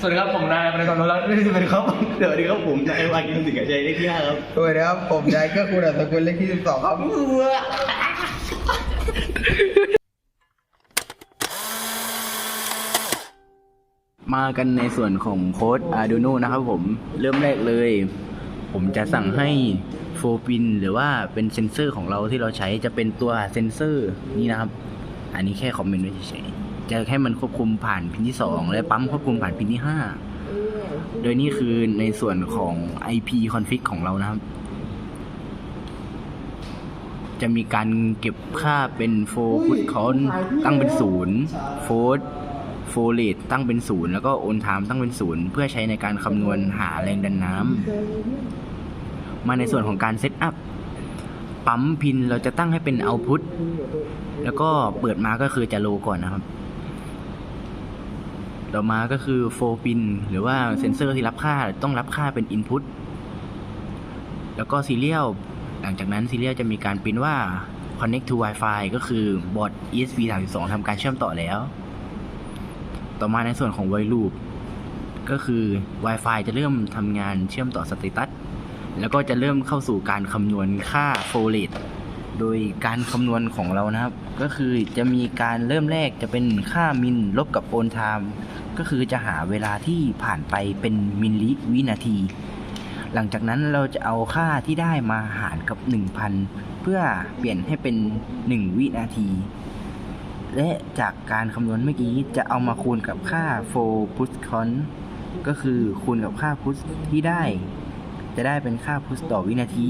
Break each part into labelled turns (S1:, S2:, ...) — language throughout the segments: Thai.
S1: สวัสดีครับผมนายปริกรนุรัตน์นี่จะเป็นครับสวัสดีครับผมนายวากินสิงห์ใจเลขที่ห้าครับ
S2: สวัสดีครับผมยายเกื้อกูลอัตสกุลเลขที่สิบสองครับ
S3: มากันในส่วนของโค้ด Arduino นะครับผมเริ่มแรกเลย ผมจะสั่งให้โฟปินหรือว่าเป็นเซนเซอร์ของเราที่เราใช้จะเป็นตัวเซนเซอร์นี่นะครับ อันนี้แค่คอมเมนต์ไว้เฉยๆ จะให้มันควบคุมผ่านพินที่ 2 และปั๊มควบคุมผ่านพินที่ 5 โดยนี่คือในส่วนของ IP config ของเรานะครับ จะมีการเก็บค่าเป็นโฟพุทคอนตั้งเป็นศูนย์โฟร์โฟเลตตั้งเป็นศูนย์แล้วก็โอนไทม์ตั้งเป็นศูนย์เพื่อใช้ในการคำนวณหาแรงดันน้ำมาในส่วนของการเซตอัพปั๊มพินเราจะตั้งให้เป็นเอาพุตแล้วก็เปิดมาก็คือจะโลก่อนนะครับ ต่อมาก็คือโฟปินหรือว่าเซนเซอร์ที่รับค่าต้องรับค่าเป็นอินพุตแล้วก็ซีเรียลหลังจากนั้นซีเรียลจะมีการปริ้นว่า connect to Wi-Fi ก็คือบอร์ด ESP32 ทำการเชื่อมต่อแล้ว ต่อมาในส่วนของ while loop ก็คือ Wi-Fi จะเริ่มทำงานเชื่อมต่อสเตตัสแล้วก็จะเริ่มเข้าสู่การคำนวณค่า flow rate โดยการคำนวณของเรานะครับ ก็คือจะมีการเริ่มแรกจะเป็นค่ามินลบกับโอนไทม์ก็คือจะหาเวลาที่ผ่านไปเป็นมิลลิวินาที หลังจากนั้นเราจะเอาค่าที่ได้มาหารกับ 1,000 เพื่อเปลี่ยนให้เป็น 1 วินาที และจากการคำนวณเมื่อกี้จะเอามาคูณกับค่า for p u s con ก็คือคูณกับค่า push ที่ได้ จะได้เป็นค่า push ต่อวินาที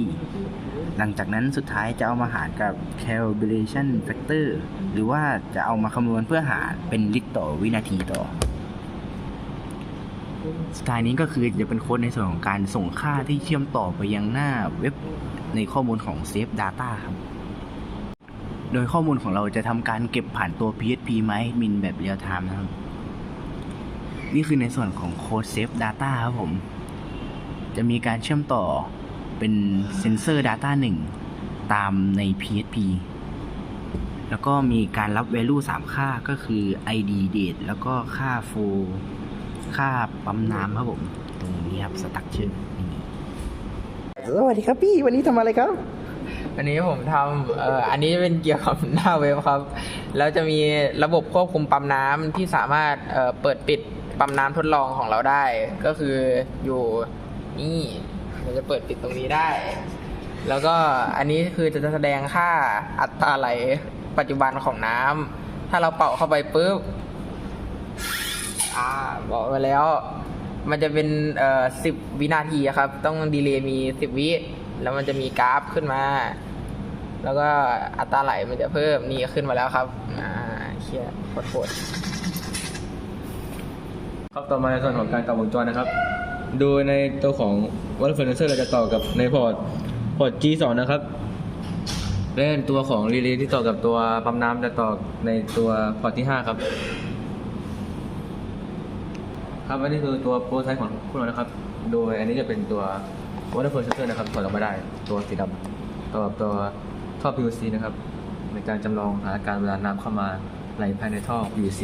S3: หลังจากนั้นสุดท้ายจะเอามาหารกับ calibration factor หรือว่าจะเอามาคำนวณเพื่อหารเป็นลิตรต่อวินาทีต่อสไตล์นี้ก็คือจะเป็นโค้ดในส่วนของการส่งค่าที่เชื่อมต่อไปยังหน้าเว็บในข้อมูลของ Safe Data ครับ โดยข้อมูลของเราจะทำการเก็บผ่านตัว PHP MyAdmin แบบเรียลไทม์นะครับ นี่คือในส่วนของโค้ด Safe Data ครับผม จะมีการเชื่อมต่อเป็นเซนเซอร์ Data 1 ตามใน PHP แล้วก็มีการรับ value 3 ค่าก็คือ ID date แล้วก็ค่า flow ค่าปั๊มน้ำครับผม ตรงนี้ครับสตั๊กเชอร์นี่
S2: สวัสดีครับพี่ วันนี้ทำอะไรครับ
S4: วันนี้ผมทำเอ่ออันนี้เป็นเกี่ยวกับหน้าเว็บครับ แล้วจะมีระบบควบคุมปั๊มน้ำที่สามารถเอ่อเปิดปิดปั๊มน้ำทดลองของเราได้ ก็คืออยู่ นี่เราจะเปิดปิดตรงนี้ได้ แล้วก็อันนี้คือจะแสดงค่าอัตราไหลปัจจุบันของน้ำถ้าเราเป่าเข้าไปปุ๊บอ่าบอกไปแล้ว มันจะเป็นเอ่อสิบวินาทีครับ ต้องดีเลย์มีสิบวิ แล้วมันจะมีกราฟขึ้นมา แล้วก็อัตราไหลมันจะเพิ่มนี่ขึ้นมาแล้วครับอ่าเชียโคตรโคตร
S1: ครับต่อมาในส่วนของการต่อวงจรนะครับ ดยในตัวของ water flow sensor เราจะต่อกับในพอร์ตพอร์ต G2 นะครับและตัวของรีเลย์ที่ต่อกับตัวปั๊มน้ำจะต่อในตัวพอร์ตที่ 5 ครับ ครับอันนี้คือตัวโปรไซต์ของพวกเรานะครับ โดยอันนี้จะเป็นตัว water flow sensor นะครับถอดออกมาได้ตัวสีดำต่อกับตัวท่อ PVC นะครับ ในการจำลองสถานการณ์เวลาน้ำเข้ามาไหลภายในท่อ PVC